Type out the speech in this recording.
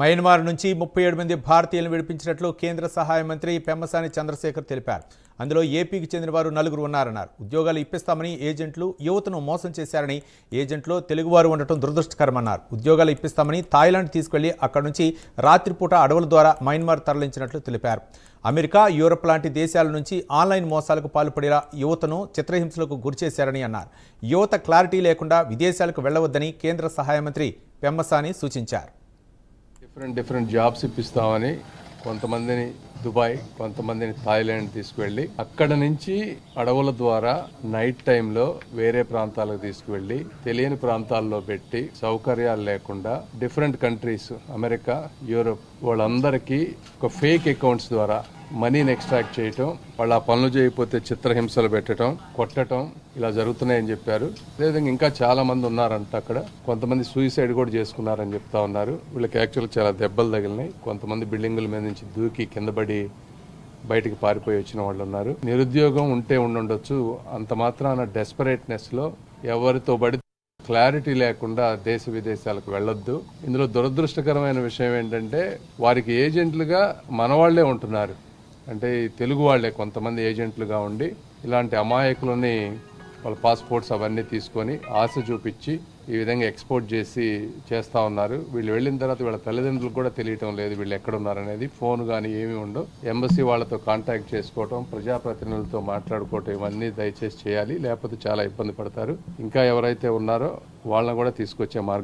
Myanmar నుంచి ముప్పై ఏడు మంది భారతీయులను విడిపించినట్లు కేంద్ర సహాయ మంత్రి పెమ్మసాని చంద్రశేఖర్ తెలిపారు. అందులో ఏపీకి చెందిన వారు నలుగురు ఉన్నారన్నారు. ఉద్యోగాలు ఇప్పిస్తామని ఏజెంట్లు యువతను మోసం చేశారని ఏజెంట్లో తెలుగువారు ఉండటం దురదృష్టకరమన్నారు. ఉద్యోగాలు ఇప్పిస్తామని థాయిలాండ్ తీసుకెళ్ళి అక్కడి నుంచి రాత్రిపూట అడవుల ద్వారా మయన్మార్ తరలించినట్లు తెలిపారు. అమెరికా యూరప్ లాంటి దేశాల నుంచి ఆన్లైన్ మోసాలకు పాల్పడేలా యువతను చిత్రహింసలకు గురిచేశారని అన్నారు. యువత క్లారిటీ లేకుండా విదేశాలకు వెళ్ళవద్దని కేంద్ర సహాయ మంత్రి పెమ్మసాని సూచించారు. డిఫరెంట్ డిఫరెంట్ జాబ్స్ ఇప్పిస్తామని కొంతమందిని దుబాయ్ కొంతమందిని థాయిలాండ్ తీసుకువెళ్ళి అక్కడ నుంచి అడవుల ద్వారా నైట్ టైంలో వేరే ప్రాంతాలకు తీసుకువెళ్ళి తెలియని ప్రాంతాల్లో పెట్టి సౌకర్యాలు లేకుండా డిఫరెంట్ కంట్రీస్ అమెరికా యూరోప్ వాళ్ళందరికీ ఒక ఫేక్ అకౌంట్స్ ద్వారా మనీని ఎక్స్ట్రాక్ట్ చేయటం వాళ్ళు ఆ పనులు చేయకపోతే చిత్రహింసలు పెట్టడం కొట్టడం ఇలా జరుగుతున్నాయని చెప్పారు. అదేవిధంగా ఇంకా చాలా మంది ఉన్నారంట అక్కడ. కొంతమంది సూసైడ్ కూడా చేసుకున్నారని చెప్తా ఉన్నారు. వీళ్ళకి యాక్చువల్ చాలా దెబ్బలు తగిలినాయి. కొంతమంది బిల్డింగుల మీద నుంచి దూకి కిందపడి బయటికి పారిపోయి వచ్చిన వాళ్ళు ఉన్నారు. నిరుద్యోగం ఉంటే ఉండుండొచ్చు. అంత మాత్రాన డెస్పరేట్నెస్లో ఎవరితో పడి క్లారిటీ లేకుండా దేశ విదేశాలకు వెళ్ళొద్దు. ఇందులో దురదృష్టకరమైన విషయం ఏంటంటే వారికి ఏజెంట్లుగా మనవాళ్ళే ఉంటున్నారు. అంటే తెలుగు వాళ్ళే కొంతమంది ఏజెంట్లుగా ఉండి ఇలాంటి అమాయకులని వాళ్ళ పాస్పోర్ట్స్ అవన్నీ తీసుకొని ఆశ చూపించి ఈ విధంగా ఎక్స్పోర్ట్ చేసి చేస్తా ఉన్నారు. వీళ్ళు వెళ్ళిన తర్వాత వీళ్ళ తల్లిదండ్రులకు కూడా తెలియటం లేదు వీళ్ళు ఎక్కడ ఉన్నారనేది ఫోన్ కానీ ఏమీ ఉండవు. ఎంబసీ వాళ్ళతో కాంటాక్ట్ చేసుకోవటం ప్రజాప్రతినిధులతో మాట్లాడుకోవటం ఇవన్నీ దయచేసి చేయాలి. లేకపోతే చాలా ఇబ్బంది పడతారు. ఇంకా ఎవరైతే ఉన్నారో వాళ్ళని కూడా తీసుకొచ్చే మార్గం